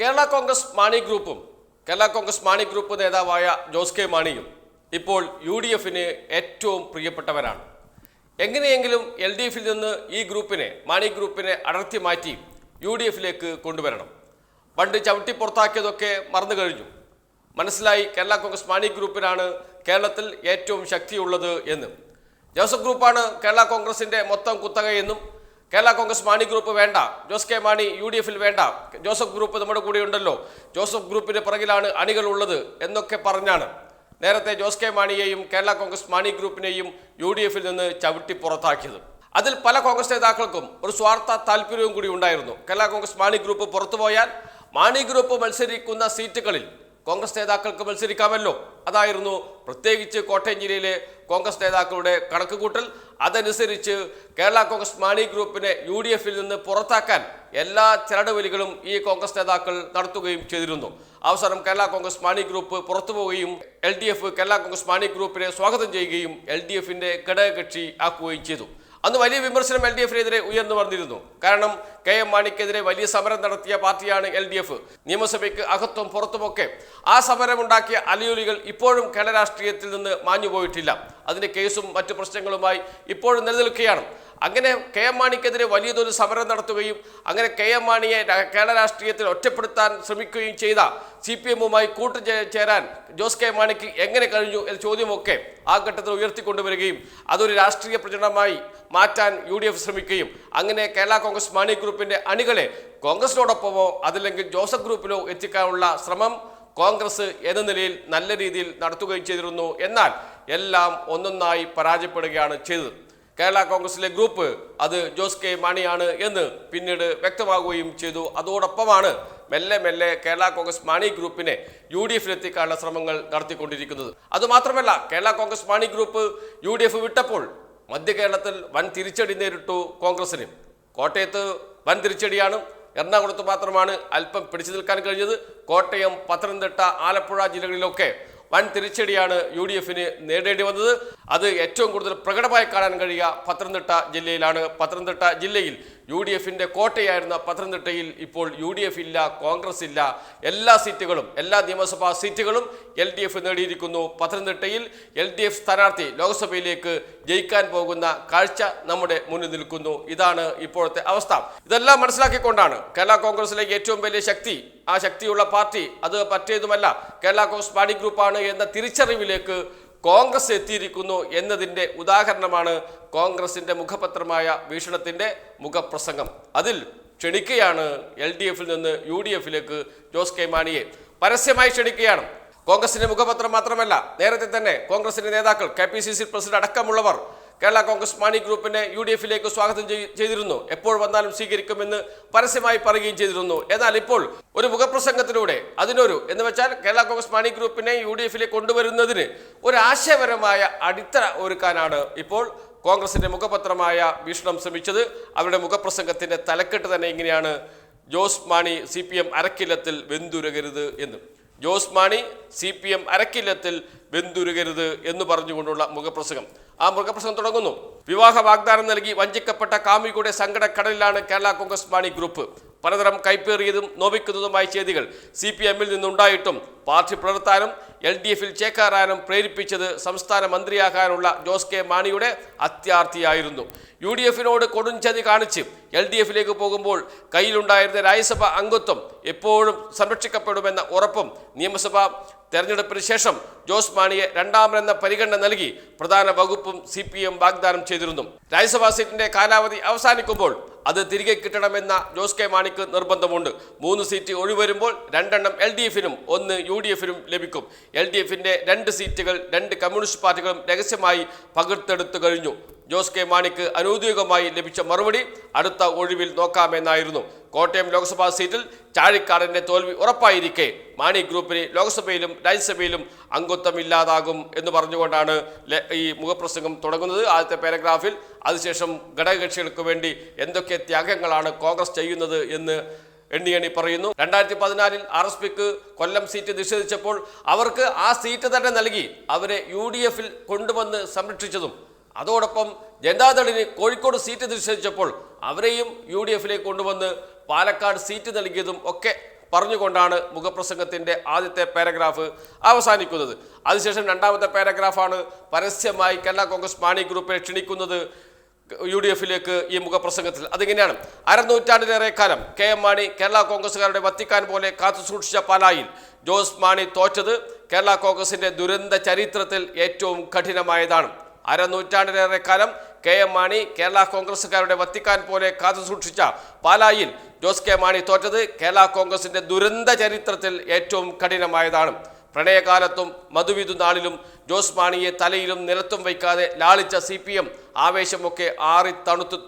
കേരള കോൺഗ്രസ് മാണി ഗ്രൂപ്പും കേരള കോൺഗ്രസ് മാണി ഗ്രൂപ്പ് നേതാവായ ജോസ് കെ മാണിയും ഇപ്പോൾ യു ഡി എഫിന് ഏറ്റവും പ്രിയപ്പെട്ടവരാണ്. എങ്ങനെയെങ്കിലും എൽ ഡി എഫിൽ നിന്ന് ഈ ഗ്രൂപ്പിനെ മാണി ഗ്രൂപ്പിനെ അടർത്തി മാറ്റി യു ഡി എഫിലേക്ക് കൊണ്ടുവരണം. പണ്ട് ചവിട്ടി പുറത്താക്കിയതൊക്കെ മറന്നു കഴിഞ്ഞു. മനസ്സിലായി കേരള കോൺഗ്രസ് മാണി ഗ്രൂപ്പിനാണ് കേരളത്തിൽ ഏറ്റവും ശക്തിയുള്ളത് എന്ന്. ജോസഫ് ഗ്രൂപ്പാണ് കേരള കോൺഗ്രസിന്റെ മൊത്തം കുത്തകയെന്നും കേരള കോൺഗ്രസ് മാണി ഗ്രൂപ്പ് വേണ്ട. Jose K Mani U D എഫിൽ വേണ്ട. ജോസഫ് ഗ്രൂപ്പ് നമ്മുടെ കൂടെ ഉണ്ടല്ലോ. ജോസഫ് ഗ്രൂപ്പിന് പിറകിലാണ് അണികളുള്ളത് എന്നൊക്കെ പറഞ്ഞാണ്. നേരത്തെ ജോസ് കെ മാണിയെയും കേരള കോൺഗ്രസ് മാണി ഗ്രൂപ്പിനെയും യു ഡി എഫിൽ നിന്ന് ചവിട്ടി പുറത്താക്കിയത്. അതിൽ പല കോൺഗ്രസ് നേതാക്കൾക്കും ഒരു സ്വാർത്ഥ താല്പര്യവും കൂടി ഉണ്ടായിരുന്നു. കേരള കോൺഗ്രസ് മാണി ഗ്രൂപ്പ് പുറത്തുപോയാൽ മാണി ഗ്രൂപ്പ് മത്സരിക്കുന്ന സീറ്റുകളിൽ കോൺഗ്രസ് നേതാക്കൾക്ക് മത്സരിക്കാമല്ലോ. അതായിരുന്നു പ്രത്യേകിച്ച് കോട്ടയം ജില്ലയിലെ കോൺഗ്രസ് നേതാക്കളുടെ കണക്കുകൂട്ടൽ. അതനുസരിച്ച് കേരള കോൺഗ്രസ് മാണി ഗ്രൂപ്പിനെ യു ഡി എഫിൽ നിന്ന് പുറത്താക്കാൻ എല്ലാ ചരടുവലികളും ഈ കോൺഗ്രസ് നേതാക്കൾ നടത്തുകയും ചെയ്തിരുന്നു. അവസാനം കേരള കോൺഗ്രസ് മാണി ഗ്രൂപ്പ് പുറത്തു പോവുകയും L D F Kerala Congress Mani ഗ്രൂപ്പിനെ സ്വാഗതം ചെയ്യുകയും എൽ ഡി എഫിന്റെ ഘടകകക്ഷി ആക്കുകയും ചെയ്തു. അന്ന് വലിയ വിമർശനം എൽ ഡി എഫിനെതിരെ ഉയർന്നു വന്നിരുന്നു. കാരണം കെ എം മാണിക്കെതിരെ വലിയ സമരം നടത്തിയ പാർട്ടിയാണ് എൽ ഡി എഫ്. നിയമസഭയ്ക്ക് അകത്തും പുറത്തുമൊക്കെ ആ സമരമുണ്ടാക്കിയ അലയൊലികൾ ഇപ്പോഴും കേരള രാഷ്ട്രീയത്തിൽ നിന്ന് മാഞ്ഞുപോയിട്ടില്ല. അതിന്റെ കേസും മറ്റു പ്രശ്നങ്ങളുമായി ഇപ്പോഴും നിലനിൽക്കുകയാണ്. അങ്ങനെ കെ എം മാണിക്കെതിരെ വലിയതൊരു സമരം നടത്തുകയും അങ്ങനെ കെ എം മാണിയെ കേരള രാഷ്ട്രീയത്തിൽ ഒറ്റപ്പെടുത്താൻ ശ്രമിക്കുകയും ചെയ്ത സി പി എമ്മുമായി കൂട്ടുചേരാൻ ജോസ് കെ മാണിക്ക് എങ്ങനെ കഴിഞ്ഞു എന്ന ചോദ്യമൊക്കെ ആ ഘട്ടത്തിൽ ഉയർത്തിക്കൊണ്ടുവരികയും അതൊരു രാഷ്ട്രീയ പ്രചരണമായി മാറ്റാൻ യു ഡി എഫ് ശ്രമിക്കുകയും അങ്ങനെ കേരള കോൺഗ്രസ് മാണി ഗ്രൂപ്പിന്റെ അണികളെ കോൺഗ്രസിനോടൊപ്പമോ അതല്ലെങ്കിൽ ജോസഫ് ഗ്രൂപ്പിലോ എത്തിക്കാനുള്ള ശ്രമം കോൺഗ്രസ് എന്ന നിലയിൽ നല്ല രീതിയിൽ നടത്തുകയും ചെയ്തിരുന്നു എന്നാൽ എല്ലാം ഒന്നൊന്നായി പരാജയപ്പെടുകയാണ് ചെയ്തത്. കേരള കോൺഗ്രസിലെ ഗ്രൂപ്പ് അത് ജോസ് കെ മാണിയാണ് എന്ന് പിന്നീട് വ്യക്തമാകുകയും ചെയ്തു. അതോടൊപ്പമാണ് മെല്ലെ മെല്ലെ കേരള കോൺഗ്രസ് മാണി ഗ്രൂപ്പിനെ യു ഡി എഫിലെത്തിക്കാനുള്ള ശ്രമങ്ങൾ നടത്തിക്കൊണ്ടിരിക്കുന്നത്. അതുമാത്രമല്ല Kerala Congress Mani group U D F വിട്ടപ്പോൾ മധ്യ കേരളത്തിൽ വൻ തിരിച്ചടി നേരിട്ടു കോൺഗ്രസിന്. കോട്ടയത്ത് വൻ തിരിച്ചടിയാണ്. എറണാകുളത്ത് മാത്രമാണ് അല്പം പിടിച്ചു നിൽക്കാൻ കഴിഞ്ഞത്. കോട്ടയം പത്തനംതിട്ട ആലപ്പുഴ ജില്ലകളിലൊക്കെ വൻ തിരിച്ചടിയാണ് യു ഡി എഫിന് നേടേണ്ടി വന്നത്. അത് ഏറ്റവും കൂടുതൽ പ്രകടമായി കാണാൻ കഴിയുക പത്തനംതിട്ട ജില്ലയിലാണ്. പത്തനംതിട്ട ജില്ലയിൽ യു ഡി എഫിന്റെ കോട്ടയായിരുന്ന പത്തനംതിട്ടയിൽ ഇപ്പോൾ യു ഡി എഫ് ഇല്ല കോൺഗ്രസ് ഇല്ല. എല്ലാ സീറ്റുകളും എല്ലാ നിയമസഭാ സീറ്റുകളും എൽ ഡി എഫ് നേടിയിരിക്കുന്നു. പത്തനംതിട്ടയിൽ എൽ ഡി എഫ് സ്ഥാനാർത്ഥി ലോക്സഭയിലേക്ക് ജയിക്കാൻ പോകുന്ന കാഴ്ച നമ്മുടെ മുന്നിൽ നിൽക്കുന്നു. ഇതാണ് ഇപ്പോഴത്തെ അവസ്ഥ. ഇതെല്ലാം മനസ്സിലാക്കിക്കൊണ്ടാണ് കേരള കോൺഗ്രസിലെ ഏറ്റവും വലിയ ശക്തി ആ ശക്തിയുള്ള പാർട്ടി. അത് പറ്റിയതുമല്ല കേരള കോൺഗ്രസ് പാർട്ടി ഗ്രൂപ്പാണ് എന്ന തിരിച്ചറിവിലേക്ക് കോൺഗ്രസ് എത്തിയിരിക്കുന്നു എന്നതിന്റെ ഉദാഹരണമാണ് കോൺഗ്രസിന്റെ മുഖപത്രമായ വീക്ഷണത്തിന്റെ മുഖപ്രസംഗം. അതിൽ ക്ഷണിക്കുകയാണ് എൽ ഡി എഫിൽ നിന്ന് യു ഡി എഫിലേക്ക് ജോസ് കെ മാണിയെ. പരസ്യമായി ക്ഷണിക്കുകയാണ് കോൺഗ്രസിന്റെ മുഖപത്രം മാത്രമല്ല നേരത്തെ തന്നെ കോൺഗ്രസിന്റെ നേതാക്കൾ K P C C president അടക്കമുള്ളവർ കേരള കോൺഗ്രസ് മാണി ഗ്രൂപ്പിനെ യു ഡി എഫിലേക്ക് സ്വാഗതം ചെയ്തിരുന്നു. എപ്പോൾ വന്നാലും സ്വീകരിക്കുമെന്ന് പരസ്യമായി പറയുകയും ചെയ്തിരുന്നു. എന്നാൽ ഇപ്പോൾ ഒരു മുഖപ്രസംഗത്തിലൂടെ അതിനൊരു എന്ന് വെച്ചാൽ കേരള കോൺഗ്രസ് മാണി ഗ്രൂപ്പിനെ യു ഡി എഫിലേക്ക് കൊണ്ടുവരുന്നതിന് ഒരു ആശയപരമായ അടിത്തറ ഒരുക്കാനാണ് ഇപ്പോൾ കോൺഗ്രസിന്റെ മുഖപത്രമായ വീക്ഷണം ശ്രമിച്ചത്. അവരുടെ മുഖപ്രസംഗത്തിന്റെ തലക്കെട്ട് തന്നെ ഇങ്ങനെയാണ്. Jose Mani C P M അരക്കില്ലത്തിൽ വെന്തുരകരുത് എന്ന്. Jose Mani C P M അരക്കില്ലത്തിൽ വെന്തുരുകരുത് എന്ന് പറഞ്ഞുകൊണ്ടുള്ള മുഖപ്രസംഗം. ആ മൃഗപ്രശ്നം തുടങ്ങുന്നു. വിവാഹ വാഗ്ദാനം നൽകി വഞ്ചിക്കപ്പെട്ട കാമിയുടെ സങ്കടക്കടലിലാണ് കേരള കോൺഗ്രസ് മാണി ഗ്രൂപ്പ് പലതരം കൈപ്പേറിയതും നോവിക്കുന്നതുമായ ചെയ്തികൾ സി പി എമ്മിൽ നിന്നുണ്ടായിട്ടും പാർട്ടി പുലർത്താനും എൽ ഡി എഫിൽ ചേക്കാറാനും പ്രേരിപ്പിച്ചത് സംസ്ഥാന മന്ത്രിയാകാനുള്ള ജോസ് കെ മാണിയുടെ അത്യാർത്ഥിയായിരുന്നു. യു ഡി എഫിനോട് കൊടുംചതി കാണിച്ച് എൽ ഡി എഫിലേക്ക് പോകുമ്പോൾ കയ്യിലുണ്ടായിരുന്ന രാജ്യസഭ അംഗത്വം എപ്പോഴും സംരക്ഷിക്കപ്പെടുമെന്ന ഉറപ്പും നിയമസഭ തെരഞ്ഞെടുപ്പിന് ശേഷം ജോസ് മാണിയെ രണ്ടാമനെന്ന പരിഗണന നൽകി പ്രധാന വകുപ്പും സി പി എം വാഗ്ദാനം ചെയ്തിരുന്നു. രാജ്യസഭാ സീറ്റിന്റെ കാലാവധി അവസാനിക്കുമ്പോൾ അത് തിരികെ കിട്ടണമെന്ന ജോസ് കെ മാണിക്ക് നിർബന്ധമുണ്ട്. മൂന്ന് സീറ്റ് ഒഴിവരുമ്പോൾ രണ്ടെണ്ണം എൽ ഡി എഫിനും ഒന്ന് യു ഡി എഫിനും ലഭിക്കും. എൽ ഡി എഫിന്റെ രണ്ട് സീറ്റുകൾ രണ്ട് കമ്മ്യൂണിസ്റ്റ് പാർട്ടികളും രഹസ്യമായി പകർത്തെടുത്തു കഴിഞ്ഞു. ജോസ് കെ മാണിക്ക് അനൌദ്യോഗികമായി ലഭിച്ച മറുപടി അടുത്ത ഒഴിവിൽ നോക്കാമെന്നായിരുന്നു. കോട്ടയം ലോക്സഭാ സീറ്റിൽ ചാഴിക്കാടന്റെ തോൽവി ഉറപ്പായിരിക്കെ. മാണി ഗ്രൂപ്പിന് ലോക്സഭയിലും രാജ്യസഭയിലും അംഗത്വം ഇല്ലാതാകും എന്ന് പറഞ്ഞുകൊണ്ടാണ് ഈ മുഖപ്രസംഗം തുടങ്ങുന്നത്. ആദ്യത്തെ പാരഗ്രാഫിൽ അതിനുശേഷം ഘടകകക്ഷികൾക്ക് വേണ്ടി എന്തൊക്കെ ത്യാഗങ്ങളാണ് കോൺഗ്രസ് ചെയ്യുന്നത് എന്ന് എണ്ണി എണ്ണി പറയുന്നു. രണ്ടായിരത്തി പതിനാലിൽ ആർ എസ് പിക്ക് കൊല്ലം സീറ്റ് നിഷേധിച്ചപ്പോൾ അവർക്ക് ആ സീറ്റ് തന്നെ നൽകി. അവരെ യു ഡി എഫിൽ കൊണ്ടുവന്ന് സംരക്ഷിച്ചതും അതോടൊപ്പം ജനതാദളിന് കോഴിക്കോട് സീറ്റ് നിഷേധിച്ചപ്പോൾ അവരെയും യു ഡി എഫിലേക്ക് കൊണ്ടുവന്ന് പാലക്കാട് സീറ്റ് നൽകിയതും ഒക്കെ പറഞ്ഞുകൊണ്ടാണ് മുഖപ്രസംഗത്തിന്റെ ആദ്യത്തെ പാരഗ്രാഫ് അവസാനിക്കുന്നത്. അതിനുശേഷം രണ്ടാമത്തെ പാരഗ്രാഫാണ് പരസ്യമായി കേരള കോൺഗ്രസ് മാണി ഗ്രൂപ്പിനെ ക്ഷണിക്കുന്നത് യു ഡി എഫിലേക്ക് ഈ മുഖപ്രസംഗത്തിൽ. അതിങ്ങനെയാണ്. അരനൂറ്റാണ്ടിലേറെ കാലം കെ എം മാണി കേരള കോൺഗ്രസുകാരുടെ വത്തിക്കാൻ പോലെ കാത്തു സൂക്ഷിച്ച പാലായിൽ ജോസ് മാണി തോറ്റത് കേരള കോൺഗ്രസിന്റെ ദുരന്ത ചരിത്രത്തിൽ ഏറ്റവും കഠിനമായതാണ്. അരനൂറ്റാണ്ടിലേറെ കാലം കെ എം മാണി കേരള കോൺഗ്രസ്സുകാരുടെ വത്തിക്കാൻ പോലെ കാത്തു സൂക്ഷിച്ച പാലായിൽ ജോസ് കെ മാണി തോറ്റത് കേരള കോൺഗ്രസിന്റെ ദുരന്ത ചരിത്രത്തിൽ ഏറ്റവും കഠിനമായതാണ്. പ്രണയകാലത്തും മധുവിധു നാളിലും ജോസ് മാണിയെ തലയിലും നിലത്തും വയ്ക്കാതെ ലാളിച്ച സി പി എം ആവേശമൊക്കെ ആറി തണുത്തു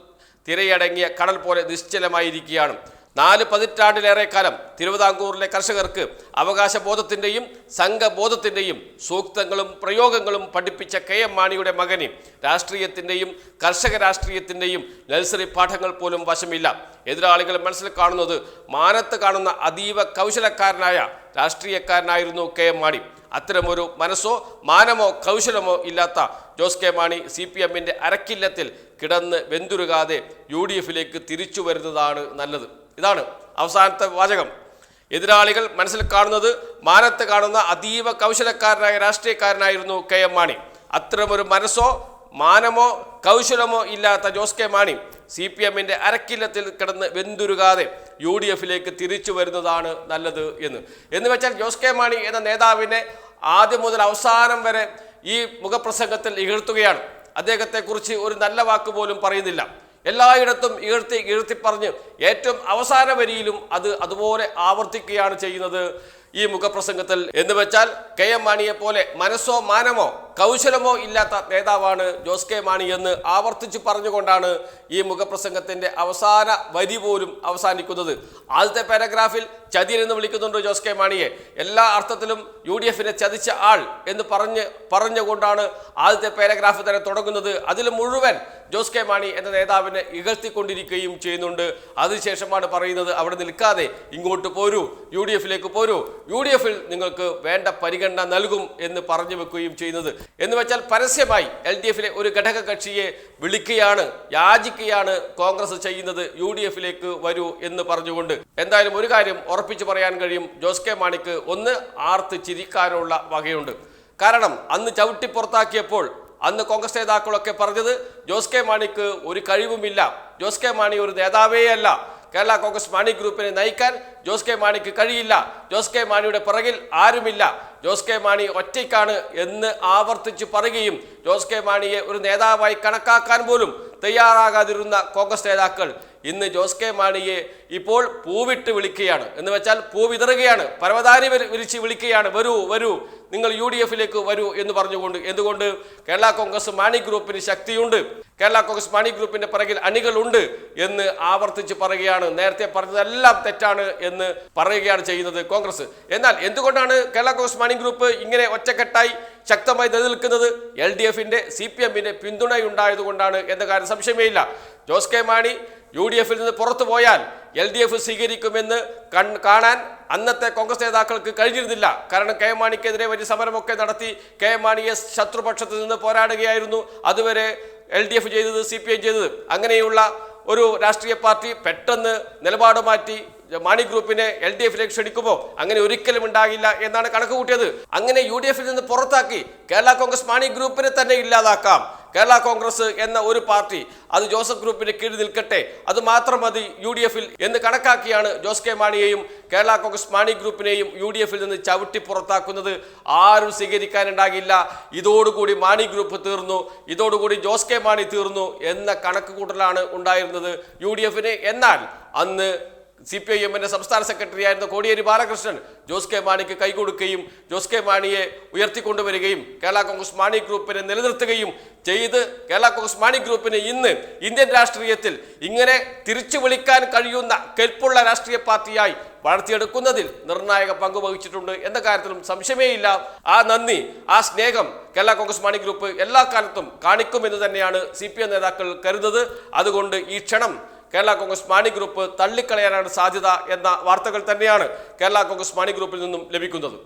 തിരയടങ്ങിയ കടൽ പോലെ നിശ്ചലമായിരിക്കുകയാണ്. നാല് പതിറ്റാണ്ടിലേറെ കാലം തിരുവിതാംകൂറിലെ കർഷകർക്ക് അവകാശബോധത്തിന്റെയും സംഘബോധത്തിന്റെയും സൂക്തങ്ങളും പ്രയോഗങ്ങളും പഠിപ്പിച്ച കെ എം മാണിയുടെ മകന് രാഷ്ട്രീയത്തിന്റെയും കർഷക രാഷ്ട്രീയത്തിന്റെയും നഴ്സറി പാഠങ്ങൾ പോലും വശമില്ല. എതിരാളികൾ മനസ്സിൽ കാണുന്നത് മാനത്ത് കാണുന്ന അതീവ കൗശലക്കാരനായ രാഷ്ട്രീയക്കാരനായിരുന്നു കെ എം മാണി. അത്തരമൊരു മനസ്സോ മാനമോ കൗശലമോ ഇല്ലാത്ത Jose K Mani C P എമ്മിന്റെ അരക്കില്ലത്തിൽ കിടന്ന് വെന്തുരുകാതെ യു ഡി എഫിലേക്ക് തിരിച്ചു വരുന്നതാണ് നല്ലത്. ഇതാണ് അവസാനത്തെ വാചകം. എതിരാളികൾ മനസ്സിൽ കാണുന്നത് മാനത്ത് കാണുന്ന അതീവ കൗശലക്കാരനായ രാഷ്ട്രീയക്കാരനായിരുന്നു കെ എം മാണി. അത്തരമൊരു മനസ്സോ മാനമോ കൗശലമോ ഇല്ലാത്ത Jose K Mani C P എമ്മിന്റെ അരക്കില്ലത്തിൽ കിടന്ന് വെന്തുരുകാതെ യു ഡി എഫിലേക്ക് തിരിച്ചു വരുന്നതാണ് നല്ലത് എന്ന്. എന്ന് വെച്ചാൽ ജോസ് കെ മാണി എന്ന നേതാവിനെ ആദ്യം മുതൽ അവസാനം വരെ ഈ മുഖപ്രസംഗത്തിൽ ഇകഴ്ത്തുകയാണ്. അദ്ദേഹത്തെക്കുറിച്ച് ഒരു നല്ല വാക്ക് പോലും പറയുന്നില്ല. എല്ലായിടത്തും ഈർത്തി ഈർത്തി പറഞ്ഞ് ഏറ്റവും അവസാന വരിയിലും അത് അതുപോലെ ആവർത്തിക്കുകയാണ് ചെയ്യുന്നത് ഈ മുഖപ്രസംഗത്തിൽ. എന്ന് വെച്ചാൽ കെ എം മാണിയെ പോലെ മനസ്സോ മാനമോ കൗശലമോ ഇല്ലാത്ത നേതാവാണ് ജോസ് കെ മാണി എന്ന് ആവർത്തിച്ച് പറഞ്ഞുകൊണ്ടാണ് ഈ മുഖപ്രസംഗത്തിന്റെ അവസാന വരി പോലും അവസാനിക്കുന്നത്. ആദ്യത്തെ പാരഗ്രാഫിൽ ചതിയൻ എന്ന് വിളിക്കുന്നുണ്ട് ജോസ് കെ മാണിയെ. എല്ലാ അർത്ഥത്തിലും യു ഡി എഫിനെ ചതിച്ച ആൾ എന്ന് പറഞ്ഞ് പറഞ്ഞുകൊണ്ടാണ് ആദ്യത്തെ പാരഗ്രാഫ് തന്നെ തുടങ്ങുന്നത്. അതിൽ മുഴുവൻ ജോസ് കെ മാണി എന്ന നേതാവിനെ ഇകഴ്ത്തിക്കൊണ്ടിരിക്കുകയും ചെയ്യുന്നുണ്ട്. അതിനുശേഷമാണ് പറയുന്നത് അവിടെ നിൽക്കാതെ ഇങ്ങോട്ട് പോരൂ യു ഡി എഫിലേക്ക് പോരൂ. യു ഡി എഫിൽ നിങ്ങൾക്ക് വേണ്ട പരിഗണന നൽകും എന്ന് പറഞ്ഞു വെക്കുകയും ചെയ്യുന്നത്. എന്ന് വെച്ചാൽ പരസ്യമായി എൽ ഡി എഫിലെ ഒരു ഘടക കക്ഷിയെ വിളിക്കുകയാണ് യാചിക്കുകയാണ് കോൺഗ്രസ് ചെയ്യുന്നത് യു ഡി എഫിലേക്ക് വരൂ എന്ന് പറഞ്ഞുകൊണ്ട്. എന്തായാലും ഒരു കാര്യം ഉറപ്പിച്ചു പറയാൻ കഴിയും ജോസ് കെ മാണിക്ക് ഒന്ന് ആർത്ത് ചിരിക്കാനുള്ള വകയുണ്ട്. കാരണം അന്ന് ചവിട്ടി പുറത്താക്കിയപ്പോൾ അന്ന് കോൺഗ്രസ് നേതാക്കളൊക്കെ പറഞ്ഞത് ജോസ് കെ മാണിക്ക് ഒരു കഴിവുമില്ല. ജോസ് കെ മാണി ഒരു നേതാവേ അല്ല. കേരള കോൺഗ്രസ് മാണി ഗ്രൂപ്പിനെ നയിക്കാൻ ജോസ് കെ മാണിക്ക് കഴിയില്ല. ജോസ് കെ മാണിയുടെ പിറകിൽ ആരുമില്ല. ജോസ് കെ മാണി ഒറ്റയ്ക്കാണ് എന്ന് ആവർത്തിച്ച് പറയുകയും ജോസ് കെ മാണിയെ ഒരു നേതാവായി കണക്കാക്കാൻ പോലും തയ്യാറാകാതിരുന്ന കോൺഗ്രസ് നേതാക്കൾ ഇന്ന് ജോസ് കെ മാണിയെ ഇപ്പോൾ പൂവിട്ട് വിളിക്കുകയാണ്. എന്ന് വെച്ചാൽ പൂ വിതറുകയാണ്. പരവതാനി വരി- വിരിച്ച് വിളിക്കുകയാണ്. വരൂ വരൂ നിങ്ങൾ യു ഡി എഫിലേക്ക് വരൂ എന്ന് പറഞ്ഞുകൊണ്ട്. എന്തുകൊണ്ട്? കേരള കോൺഗ്രസ് മാണി ഗ്രൂപ്പിന് ശക്തിയുണ്ട്. കേരള കോൺഗ്രസ് മാണി ഗ്രൂപ്പിന്റെ പിറകിൽ അണികളുണ്ട് എന്ന് ആവർത്തിച്ച് പറയുകയാണ്. നേരത്തെ പറഞ്ഞതെല്ലാം തെറ്റാണ് എന്ന് പറയുകയാണ് ചെയ്യുന്നത് കോൺഗ്രസ്. എന്നാൽ എന്തുകൊണ്ടാണ് കേരള കോൺഗ്രസ് മാണി ഗ്രൂപ്പ് ഇങ്ങനെ ഒറ്റക്കെട്ടായി ശക്തമായി നിലനിൽക്കുന്നത്? എൽ ഡി എഫിന്റെ സി പി എമ്മിന്റെ പിന്തുണയുണ്ടായതുകൊണ്ടാണ് എന്ന കാര്യം സംശയമേ ഇല്ല. Jose K Mani U D എഫിൽ നിന്ന് പുറത്തു പോയാൽ എൽ ഡി എഫ് സ്വീകരിക്കുമെന്ന് കൺ കാണാൻ അന്നത്തെ കോൺഗ്രസ് നേതാക്കൾക്ക് കഴിഞ്ഞിരുന്നില്ല. കാരണം കെ മാണിക്കെതിരെ വലിയ സമരമൊക്കെ നടത്തി കെ മാണിയെ ശത്രുപക്ഷത്ത് നിന്ന് പോരാടുകയായിരുന്നു. അതുവരെ എൽ ഡി എഫ് ചെയ്തത് സി പി ഐ ചെയ്തത്. അങ്ങനെയുള്ള ഒരു രാഷ്ട്രീയ പാർട്ടി പെട്ടെന്ന് നിലപാട് മാറ്റി മാണി ഗ്രൂപ്പിനെ എൽ ഡി എഫിലേക്ക് ക്ഷണിക്കുമോ അങ്ങനെ ഒരിക്കലും ഉണ്ടാകില്ല എന്നാണ് കണക്ക് കൂട്ടിയത് അങ്ങനെ യു ഡി എഫിൽ നിന്ന് പുറത്താക്കി കേരള കോൺഗ്രസ് മാണി ഗ്രൂപ്പിനെ തന്നെ ഇല്ലാതാക്കാം. കേരള കോൺഗ്രസ് എന്ന ഒരു പാർട്ടി അത് ജോസഫ് ഗ്രൂപ്പിന് കീഴിൽ നിൽക്കട്ടെ അത് മാത്രം മതി യു ഡി എഫിൽ എന്ന് കണക്കാക്കിയാണ് ജോസ് കെ മാണിയെയും കേരള കോൺഗ്രസ് മാണി ഗ്രൂപ്പിനെയും യു ഡി എഫിൽ നിന്ന് ചവിട്ടി പുറത്താക്കുന്നത്. ആരും സ്വീകരിക്കാനുണ്ടാകില്ല. ഇതോടുകൂടി മാണി ഗ്രൂപ്പ് തീർന്നു. ഇതോടുകൂടി ജോസ് കെ മാണി തീർന്നു എന്ന കണക്ക് കൂട്ടലാണ് ഉണ്ടായിരുന്നത് യു ഡി എഫിന് എന്നാൽ അന്ന് സി പി ഐ എമ്മിന്റെ സംസ്ഥാന സെക്രട്ടറി ആയിരുന്ന കോടിയേരി ബാലകൃഷ്ണൻ ജോസ് കെ മാണിക്ക് കൈകൊടുക്കുകയും ജോസ് കെ മാണിയെ ഉയർത്തിക്കൊണ്ടുവരികയും കേരള കോൺഗ്രസ് മാണി ഗ്രൂപ്പിനെ നിലനിർത്തുകയും ചെയ്ത് കേരള കോൺഗ്രസ് മാണി ഗ്രൂപ്പിന് ഇന്ന് ഇന്ത്യൻ രാഷ്ട്രീയത്തിൽ ഇങ്ങനെ തിരിച്ചു വിളിക്കാൻ കഴിയുന്ന കെൽപ്പുള്ള രാഷ്ട്രീയ പാർട്ടിയായി വളർത്തിയെടുക്കുന്നതിൽ നിർണായക പങ്ക് വഹിച്ചിട്ടുണ്ട് എന്ന കാര്യത്തിലും സംശയമേയില്ല. ആ നന്ദി ആ സ്നേഹം കേരള കോൺഗ്രസ് മാണി ഗ്രൂപ്പ് എല്ലാ കാലത്തും കാണിക്കുമെന്ന് തന്നെയാണ് സി പി എം നേതാക്കൾ കരുതുന്നത്. അതുകൊണ്ട് ഈ ക്ഷണം കേരള കോൺഗ്രസ് മാണി ഗ്രൂപ്പ് തള്ളിക്കളയാനാണ് സാധ്യത എന്ന വാർത്തകൾ തന്നെയാണ് കേരള കോൺഗ്രസ് മാണി ഗ്രൂപ്പിൽ നിന്നും ലഭിക്കുന്നത്.